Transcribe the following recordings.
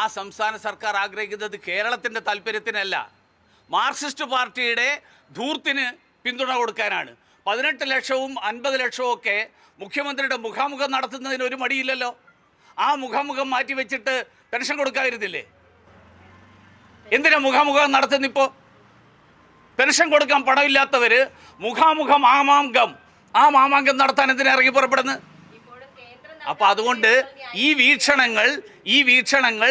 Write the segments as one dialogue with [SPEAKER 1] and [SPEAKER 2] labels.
[SPEAKER 1] ആ സംസ്ഥാന സർക്കാർ ആഗ്രഹിക്കുന്നത് കേരളത്തിന്റെ താല്പര്യത്തിനല്ല. മാർക്സിസ്റ്റ് പാർട്ടിയുടെ ധൂർത്തിന് പിന്തുണ കൊടുക്കാനാണ്. പതിനെട്ട് ലക്ഷവും അൻപത് ലക്ഷവും ഒക്കെ മുഖ്യമന്ത്രിയുടെ മുഖാമുഖം നടത്തുന്നതിന് ഒരു മടിയില്ലല്ലോ. ആ മുഖാമുഖം മാറ്റി വെച്ചിട്ട് പെൻഷൻ കൊടുക്കാതിരുന്നില്ലേ? എന്തിനാ മുഖാമുഖം നടത്തുന്നിപ്പോൾ പെൻഷൻ കൊടുക്കാൻ പണമില്ലാത്തവർ മുഖാമുഖം ആമാങ്കം ആ മാമാങ്കം നടത്താൻ എന്തിനാ ഇറങ്ങി പുറപ്പെടുന്നത്? അപ്പോൾ അതുകൊണ്ട് ഈ വീക്ഷണങ്ങൾ ഈ വീക്ഷണങ്ങൾ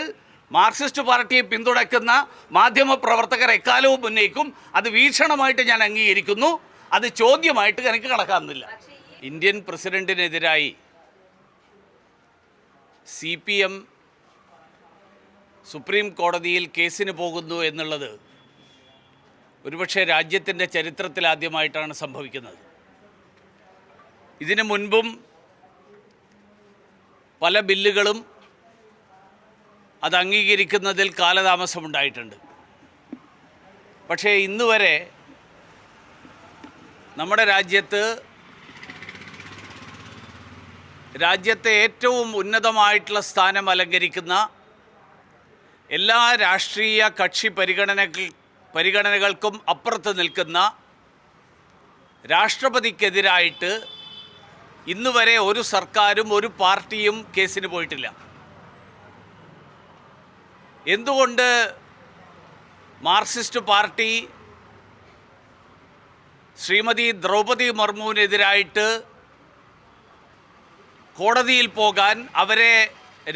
[SPEAKER 1] മാർക്സിസ്റ്റ് പാർട്ടിയെ പിന്തുണയ്ക്കുന്ന മാധ്യമ പ്രവർത്തകർ എക്കാലവും ഉന്നയിക്കും. അത് വീക്ഷണമായിട്ട് ഞാൻ അംഗീകരിക്കുന്നു. അത് ചോദ്യമായിട്ട് എനിക്ക് കണക്കാവുന്നില്ല ഇന്ത്യൻ പ്രസിഡന്റിനെതിരായി സി പി എം സുപ്രീം കോടതിയിൽ കേസിന് പോകുന്നു എന്നുള്ളത് ഒരുപക്ഷെ രാജ്യത്തിന്റെ ചരിത്രത്തിൽ ആദ്യമായിട്ടാണ് സംഭവിക്കുന്നത്. ഇതിനു മുൻപും പല ബില്ലുകളും അത് അംഗീകരിക്കുന്നതിൽ കാലതാമസമുണ്ടായിട്ടുണ്ട്. പക്ഷേ ഇന്ന് വരെ നമ്മുടെ രാജ്യത്ത് രാജ്യത്തെ ഏറ്റവും ഉന്നതമായിട്ടുള്ള സ്ഥാനം അലങ്കരിക്കുന്ന എല്ലാ രാഷ്ട്രീയ കക്ഷി പരിഗണനകൾ പരിഗണനകൾക്കും അപ്പുറത്ത് നിൽക്കുന്ന രാഷ്ട്രപതിക്കെതിരായിട്ട് ഇന്ന് വരെ ഒരു സർക്കാരും ഒരു പാർട്ടിയും കേസിന് പോയിട്ടില്ല. എന്തുകൊണ്ട് മാർക്സിസ്റ്റ് പാർട്ടി ശ്രീമതി ദ്രൗപദി മുർമുവിനെതിരായിട്ട് കോടതിയിൽ പോകാൻ അവരെ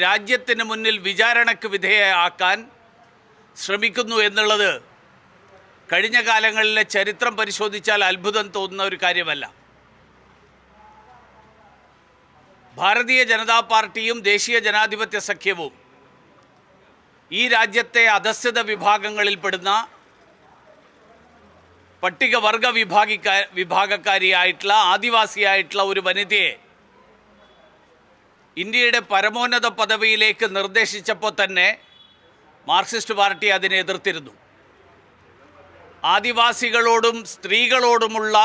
[SPEAKER 1] രാജ്യത്തിന് മുന്നിൽ വിചാരണയ്ക്ക് വിധേയമാക്കാൻ ശ്രമിക്കുന്നു എന്നുള്ളത് കഴിഞ്ഞ കാലങ്ങളിലെ ചരിത്രം പരിശോധിച്ചാൽ അത്ഭുതം തോന്നുന്ന ഒരു കാര്യമല്ല. ഭാരതീയ ജനതാ പാർട്ടിയും ദേശീയ ജനാധിപത്യ സഖ്യവും ഈ രാജ്യത്തെ അധസ്ഥിത വിഭാഗങ്ങളിൽപ്പെടുന്ന പട്ടികവർഗ വിഭാഗിക്കാ വിഭാഗക്കാരിയായിട്ടുള്ള ആദിവാസിയായിട്ടുള്ള ഒരു വനിതയെ ഇന്ത്യയുടെ പരമോന്നത പദവിയിലേക്ക് നിർദ്ദേശിച്ചപ്പോൾ തന്നെ മാർക്സിസ്റ്റ് പാർട്ടി അതിനെ എതിർത്തിരുന്നു. ആദിവാസികളോടും സ്ത്രീകളോടുമുള്ള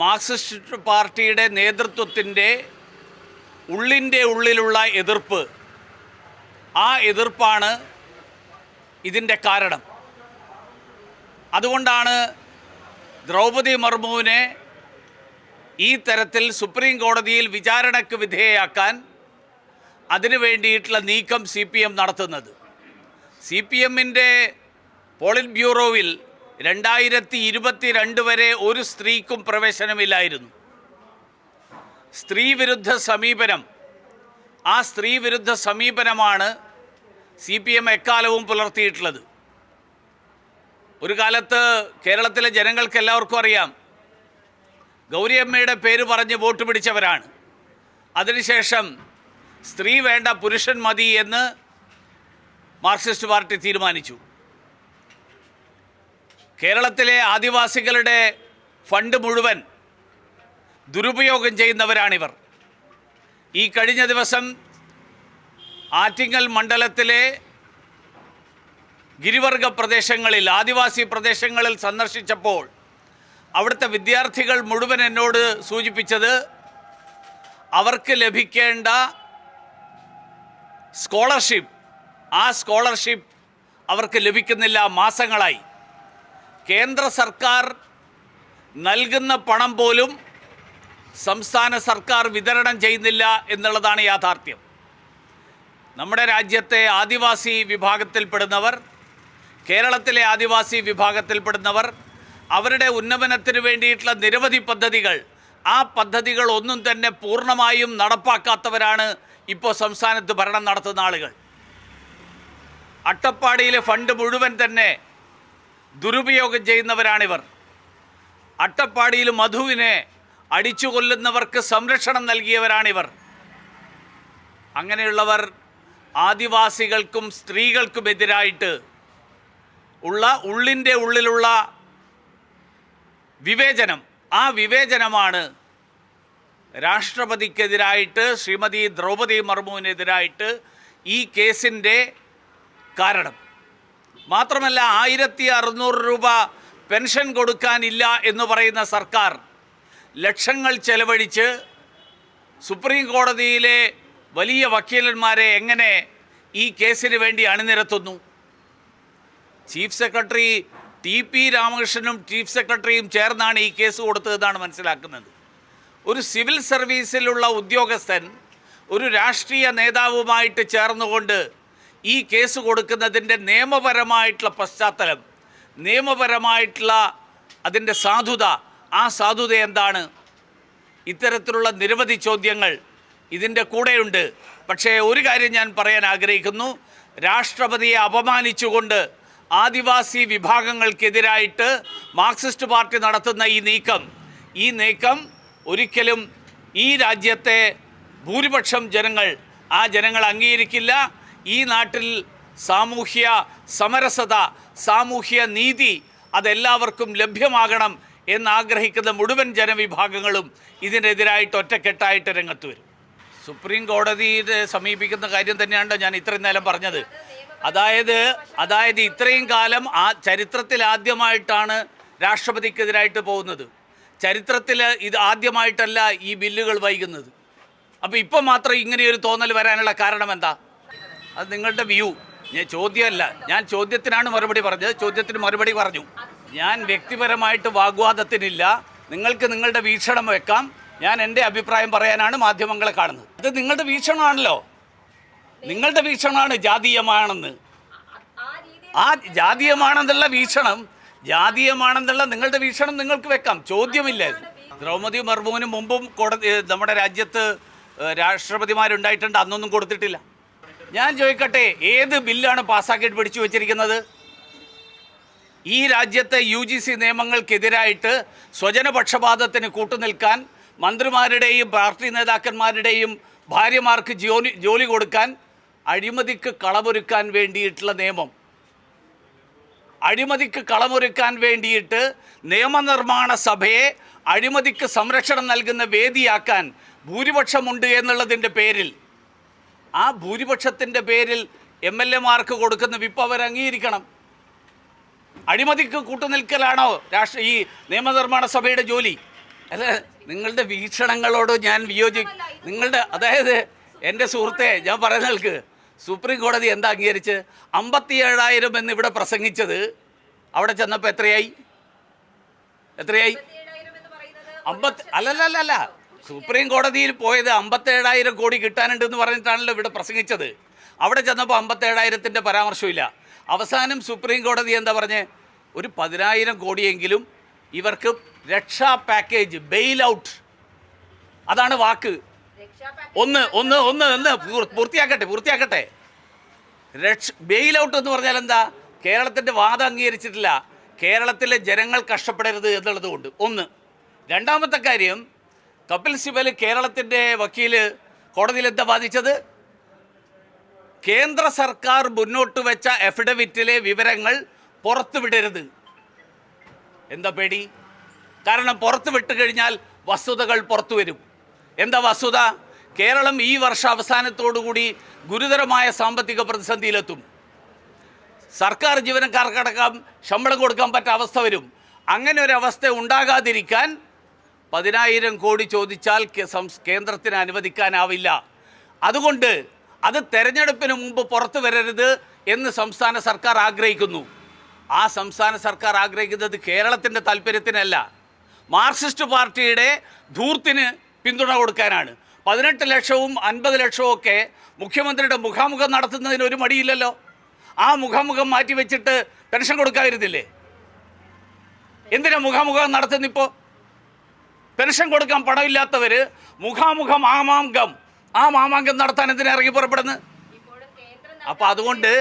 [SPEAKER 1] മാർക്സിസ്റ്റ് പാർട്ടിയുടെ നേതൃത്വത്തിന്റെ ഉള്ളിന്റെ ഉള്ളിലുള്ള എതിർപ്പ് ആ എതിർപ്പാണ് ഇതിന്റെ കാരണം. അതുകൊണ്ടാണ് ദ്രൗപദി മുർമുവിനെ ഈ തരത്തിൽ സുപ്രീം കോടതിയിൽ വിചാരണയ്ക്ക് വിധേയയാക്കാൻ അതിനു വേണ്ടിയിട്ടുള്ള നീക്കം സി പി എം നടത്തുന്നത്. സി പി എമ്മിന്റെ പോളിറ്റ് ബ്യൂറോവിൽ രണ്ടായിരത്തി ഇരുപത്തി രണ്ട് വരെ ഒരു സ്ത്രീക്കും പ്രവേശനമില്ലായിരുന്നു. സ്ത്രീവിരുദ്ധ സമീപനം. ആ സ്ത്രീവിരുദ്ധ സമീപനമാണ് സി പി എം എക്കാലവും പുലർത്തിയിട്ടുള്ളത്. ഒരു കാലത്ത് കേരളത്തിലെ ജനങ്ങൾക്ക് എല്ലാവർക്കും അറിയാം ഗൗരിയമ്മയുടെ പേര് പറഞ്ഞ് വോട്ട് പിടിച്ചവരാണ്. അതിനുശേഷം സ്ത്രീ വേണ്ട പുരുഷൻ മതി എന്ന് മാർക്സിസ്റ്റ് പാർട്ടി തീരുമാനിച്ചു. കേരളത്തിലെ ആദിവാസികളുടെ ഫണ്ട് മുഴുവൻ ദുരുപയോഗം ചെയ്യുന്നവരാണിവർ. ഈ കഴിഞ്ഞ ദിവസം ആറ്റിങ്ങൽ മണ്ഡലത്തിലെ ഗിരിവർഗ പ്രദേശങ്ങളിൽ ആദിവാസി പ്രദേശങ്ങളിൽ സന്ദർശിച്ചപ്പോൾ അവിടുത്തെ വിദ്യാർത്ഥികൾ മുഴുവൻ എന്നോട് സൂചിപ്പിച്ചത് അവർക്ക് ലഭിക്കേണ്ട സ്കോളർഷിപ്പ് ആ സ്കോളർഷിപ്പ് അവർക്ക് ലഭിക്കുന്നില്ല മാസങ്ങളായി. കേന്ദ്ര സർക്കാർ നൽകുന്ന പണം പോലും സംസ്ഥാന സർക്കാർ വിതരണം ചെയ്യുന്നില്ല എന്നുള്ളതാണ് യാഥാർത്ഥ്യം. നമ്മുടെ രാജ്യത്തെ ആദിവാസി വിഭാഗത്തിൽപ്പെടുന്നവർ കേരളത്തിലെ ആദിവാസി വിഭാഗത്തിൽപ്പെടുന്നവർ അവരുടെ ഉന്നമനത്തിന് വേണ്ടിയിട്ടുള്ള നിരവധി പദ്ധതികൾ ആ പദ്ധതികൾ ഒന്നും തന്നെ പൂർണമായും നടപ്പാക്കാത്തവരാണ് ഇപ്പോൾ സംസ്ഥാനത്ത് ഭരണം നടത്തുന്ന ആളുകൾ. അട്ടപ്പാടിയിലെ ഫണ്ട് മുഴുവൻ തന്നെ ദുരുപയോഗം ചെയ്യുന്നവരാണിവർ. അട്ടപ്പാടിയിൽ മധുവിനെ അടിച്ചു കൊല്ലുന്നവർക്ക് സംരക്ഷണം നൽകിയവരാണിവർ. അങ്ങനെയുള്ളവർ ആദിവാസികൾക്കും സ്ത്രീകൾക്കുമെതിരായിട്ട് ഉള്ള ഉള്ളിന്റെ ഉള്ളിലുള്ള വിവേചനം ആ വിവേചനമാണ് രാഷ്ട്രപതിക്കെതിരായിട്ട് ശ്രീമതി ദ്രൗപദി മർമുവിനെതിരായിട്ട് ഈ കേസിന്റെ കാരണം. മാത്രമല്ല ആയിരത്തി അറുന്നൂറ് രൂപ പെൻഷൻ കൊടുക്കാനില്ല എന്ന് പറയുന്ന സർക്കാർ ലക്ഷങ്ങൾ ചെലവഴിച്ച് സുപ്രീം കോടതിയിലെ വലിയ വക്കീലന്മാരെ എങ്ങനെ ഈ കേസിന് വേണ്ടി അണിനിരത്തുന്നു? ചീഫ് സെക്രട്ടറി ടി പി രാമകൃഷ്ണനും ചീഫ് സെക്രട്ടറിയും ചേർന്നാണ് ഈ കേസ് കൊടുത്തതെന്നാണ് മനസ്സിലാക്കുന്നത്. ഒരു സിവിൽ സർവീസിലുള്ള ഉദ്യോഗസ്ഥൻ ഒരു രാഷ്ട്രീയ നേതാവുമായിട്ട് ചേർന്നുകൊണ്ട് ഈ കേസ് കൊടുക്കുന്നതിന്റെ നിയമപരമായിട്ടുള്ള പശ്ചാത്തലം നിയമപരമായിട്ടുള്ള അതിന്റെ സാധുത ആ സാധുത എന്താണ്? ഇത്തരത്തിലുള്ള നിരവധി ചോദ്യങ്ങൾ ഇതിന്റെ കൂടെയുണ്ട്. പക്ഷേ ഒരു കാര്യം ഞാൻ പറയാൻ ആഗ്രഹിക്കുന്നു. രാഷ്ട്രപതിയെ അപമാനിച്ചുകൊണ്ട് ആദിവാസി വിഭാഗങ്ങൾക്കെതിരായിട്ട് മാർക്സിസ്റ്റ് പാർട്ടി നടത്തുന്ന ഈ നീക്കം ഈ നീക്കം ഒരിക്കലും ഈ രാജ്യത്തെ ഭൂരിപക്ഷം ജനങ്ങൾ ആ ജനങ്ങൾ അംഗീകരിക്കില്ല. ഈ നാട്ടിൽ സാമൂഹ്യ സമരസത സാമൂഹ്യ നീതി അതെല്ലാവർക്കും ലഭ്യമാകണം എന്നാഗ്രഹിക്കുന്ന മുഴുവൻ ജനവിഭാഗങ്ങളും ഇതിനെതിരായിട്ട് ഒറ്റക്കെട്ടായിട്ട് രംഗത്ത് വരും. സുപ്രീം കോടതിയെ സമീപിക്കുന്ന കാര്യം തന്നെയാണ് ഞാൻ ഇത്രയും നേരം പറഞ്ഞത്. അതായത് അതായത് ഇത്രയും കാലം ആ ചരിത്രത്തിൽ ആദ്യമായിട്ടാണ് രാഷ്ട്രപതിക്കെതിരായിട്ട് പോകുന്നത്. ചരിത്രത്തിൽ ഇത് ആദ്യമായിട്ടല്ല ഈ ബില്ലുകൾ വൈകുന്നത്. അപ്പോൾ ഇപ്പം മാത്രം ഇങ്ങനെയൊരു തോന്നൽ വരാനുള്ള കാരണം എന്താ? അത് നിങ്ങളുടെ വ്യൂ ഞാൻ ചോദ്യമല്ല. ഞാൻ ചോദ്യത്തിനാണ് മറുപടി പറഞ്ഞത്. ചോദ്യത്തിന് മറുപടി പറഞ്ഞു. ഞാൻ വ്യക്തിപരമായിട്ട് വാഗ്വാദത്തിനില്ല. നിങ്ങൾക്ക് നിങ്ങളുടെ വീക്ഷണം വെക്കാം. ഞാൻ എന്റെ അഭിപ്രായം പറയാനാണ് മാധ്യമങ്ങളെ കാണുന്നത്. അത് നിങ്ങളുടെ വീക്ഷണമാണല്ലോ. നിങ്ങളുടെ വീക്ഷണമാണ് ജാതീയമാണെന്ന്. ആ ജാതീയമാണെന്നുള്ള വീക്ഷണം ജാതീയമാണെന്നുള്ള നിങ്ങളുടെ വീക്ഷണം നിങ്ങൾക്ക് വെക്കാം. ചോദ്യമില്ല. ദ്രൗപദി മുർമുവിന് മുമ്പും കോടതി നമ്മുടെ രാജ്യത്ത് രാഷ്ട്രപതിമാരുണ്ടായിട്ടുണ്ട്. അന്നൊന്നും കൊടുത്തിട്ടില്ല. ഞാൻ ചോദിക്കട്ടെ ഏത് ബില്ലാണ് പാസ്സാക്കിയിട്ട് പിടിച്ചു വച്ചിരിക്കുന്നത്? ഈ രാജ്യത്തെ യു ജി സി നിയമങ്ങൾക്കെതിരായിട്ട് സ്വജനപക്ഷപാതത്തിന് കൂട്ടുനിൽക്കാൻ മന്ത്രിമാരുടെയും പാർട്ടി നേതാക്കന്മാരുടെയും ഭാര്യമാർക്ക് ജോലി ജോലി കൊടുക്കാൻ അഴിമതിക്ക് കളമൊരുക്കാൻ വേണ്ടിയിട്ടുള്ള നിയമം. അഴിമതിക്ക് കളമൊരുക്കാൻ വേണ്ടിയിട്ട് നിയമനിർമ്മാണ സഭയെ അഴിമതിക്ക് സംരക്ഷണം നൽകുന്ന വേദിയാക്കാൻ ഭൂരിപക്ഷമുണ്ട് എന്നുള്ളതിന്റെ പേരിൽ ആ ഭൂരിപക്ഷത്തിന്റെ പേരിൽ എം എൽ എമാർക്ക് കൊടുക്കുന്ന വിപ്പ് അവർ അംഗീകരിക്കണം. അഴിമതിക്ക് കൂട്ടുനിൽക്കലാണോ രാഷ്ട്ര ഈ നിയമനിർമ്മാണ സഭയുടെ ജോലി? അല്ല നിങ്ങളുടെ വീക്ഷണങ്ങളോട് ഞാൻ വിയോജി നിങ്ങളുടെ അതായത് എന്റെ സുഹൃത്തെ ഞാൻ പറയുന്ന കേൾക്ക്. സുപ്രീം കോടതി എന്താ അംഗീകരിച്ച്? അമ്പത്തി ഏഴായിരം എന്ന് ഇവിടെ പ്രസംഗിച്ചത് അവിടെ ചെന്നപ്പോൾ എത്രയായി? എത്രയായി? അമ്പത്തി അല്ലല്ലല്ല സുപ്രീം കോടതിയിൽ പോയത് അമ്പത്തേഴായിരം കോടി കിട്ടാനുണ്ടെന്ന് പറഞ്ഞിട്ടാണല്ലോ ഇവിടെ പ്രസംഗിച്ചത്. അവിടെ ചെന്നപ്പോൾ അമ്പത്തേഴായിരത്തിന്റെ പരാമർശമില്ല അവസാനം സുപ്രീം കോടതി എന്താ പറഞ്ഞേ? ഒരു പതിനായിരം കോടിയെങ്കിലും ഇവർക്ക് രക്ഷാ പാക്കേജ് ബെയിൽ ഔട്ട് അതാണ് വാക്ക്. ഒന്ന് ഒന്ന് ഒന്ന് ഒന്ന് പൂർ- പൂർത്തിയാക്കട്ടെ പൂർത്തിയാക്കട്ടെ. രക്ഷ ബെയിൽ ഔട്ട് എന്ന് പറഞ്ഞാൽ എന്താ? കേരളത്തിന്റെ വാദം അംഗീകരിച്ചിട്ടില്ല. കേരളത്തിലെ ജനങ്ങൾ കഷ്ടപ്പെടരുത് എന്നുള്ളത് കൊണ്ട്. ഒന്ന്. രണ്ടാമത്തെ കാര്യം കപിൽ സിബൽ കേരളത്തിന്റെ വക്കീൽ കോടതിയിൽ എന്താ വാദിച്ചത്? കേന്ദ്ര സർക്കാർ മുന്നോട്ട് വെച്ച എഫിഡവിറ്റിലെ വിവരങ്ങൾ പുറത്തുവിടരുത് എന്താ പേടി? കാരണം പുറത്തു വിട്ട് കഴിഞ്ഞാൽ വസ്തുതകൾ പുറത്തു വരും. എന്താ വസ്തുത? കേരളം ഈ വർഷ അവസാനത്തോടുകൂടി ഗുരുതരമായ സാമ്പത്തിക പ്രതിസന്ധിയിലെത്തും. സർക്കാർ ജീവനക്കാർക്കടക്കം ശമ്പളം കൊടുക്കാൻ പറ്റ അവസ്ഥ വരും. അങ്ങനെ ഒരു അവസ്ഥ ഉണ്ടാകാതിരിക്കാൻ പതിനായിരം കോടി ചോദിച്ചാൽ കേന്ദ്രത്തിന് അനുവദിക്കാനാവില്ല. അതുകൊണ്ട് അത് തെരഞ്ഞെടുപ്പിന് മുമ്പ് പുറത്തു വരരുത് എന്ന് സംസ്ഥാന സർക്കാർ ആഗ്രഹിക്കുന്നു. ആ സംസ്ഥാന സർക്കാർ ആഗ്രഹിക്കുന്നത് കേരളത്തിന്റെ താല്പര്യത്തിനല്ല. മാർക്സിസ്റ്റ് പാർട്ടിയുടെ ധൂർത്തിന് പിന്തുണ കൊടുക്കാനാണ്. പതിനെട്ട് ലക്ഷവും അൻപത് ലക്ഷവും ഒക്കെ മുഖ്യമന്ത്രിയുടെ മുഖാമുഖം നടത്തുന്നതിന് ഒരു മടിയില്ലല്ലോ. ആ മുഖാമുഖം മാറ്റി വെച്ചിട്ട് പെൻഷൻ കൊടുക്കാതിരുന്നില്ലേ? എന്തിനാ മുഖാമുഖം നടത്തുന്നിപ്പോൾ പെൻഷൻ കൊടുക്കാൻ പണമില്ലാത്തവർ മുഖാമുഖം ആമാങ്കം. ആ മാമാങ്കം നടത്താൻ എന്തിനാ ഇറങ്ങി പുറപ്പെടുന്നത് അപ്പോൾ അതുകൊണ്ട്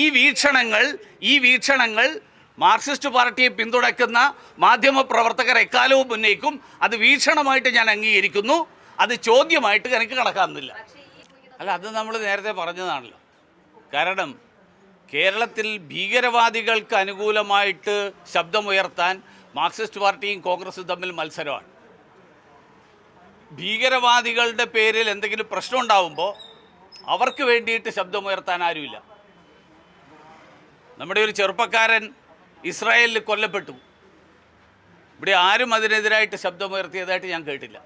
[SPEAKER 1] ഈ വീക്ഷണങ്ങൾ ഈ വീക്ഷണങ്ങൾ മാർക്സിസ്റ്റ് പാർട്ടിയെ പിന്തുണയ്ക്കുന്ന മാധ്യമ പ്രവർത്തകർ എക്കാലവും ഉന്നയിക്കും. അത് വീക്ഷണമായിട്ട് ഞാൻ അംഗീകരിക്കുന്നു. അത് ചോദ്യമായിട്ട് എനിക്ക് കണക്കാവുന്നില്ല അല്ല അത് നമ്മൾ നേരത്തെ പറഞ്ഞതാണല്ലോ. കാരണം കേരളത്തിൽ ഭീകരവാദികൾക്ക് അനുകൂലമായിട്ട് ശബ്ദമുയർത്താൻ മാർക്സിസ്റ്റ് പാർട്ടിയും കോൺഗ്രസും തമ്മിൽ മത്സരമാണ്. ഭീകരവാദികളുടെ പേരിൽ എന്തെങ്കിലും പ്രശ്നം ഉണ്ടാവുമ്പോൾ അവർക്ക് വേണ്ടിയിട്ട് ശബ്ദമുയർത്താൻ ആരുമില്ല. നമ്മുടെ ഒരു ചെറുപ്പക്കാരൻ ഇസ്രായേലിൽ കൊല്ലപ്പെട്ടു. ഇവിടെ ആരും അതിനെതിരായിട്ട് ശബ്ദമുയർത്തിയതായിട്ട് ഞാൻ കേട്ടില്ല.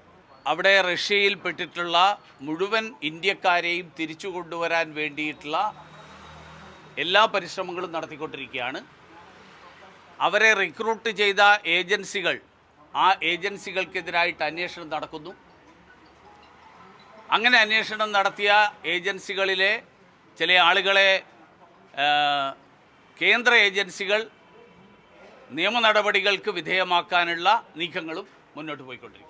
[SPEAKER 1] അവിടെ റഷ്യയിൽ പെട്ടിട്ടുള്ള മുഴുവൻ ഇന്ത്യക്കാരെയും തിരിച്ചു കൊണ്ടുവരാൻ വേണ്ടിയിട്ടുള്ള എല്ലാ പരിശ്രമങ്ങളും നടത്തിക്കൊണ്ടിരിക്കുകയാണ്. അവരെ റിക്രൂട്ട് ചെയ്ത ഏജൻസികൾ ആ ഏജൻസികൾക്കെതിരായിട്ട് അന്വേഷണം നടക്കുന്നു. അങ്ങനെ അന്വേഷണം നടത്തിയ ഏജൻസികളിലെ ചില ആളുകളെ കേന്ദ്ര ഏജൻസികൾ നിയമ നടപടികൾക്ക് വിധേയമാക്കാനുള്ള നീക്കങ്ങളും മുന്നോട്ട് പോയിക്കൊണ്ടിരിക്കുക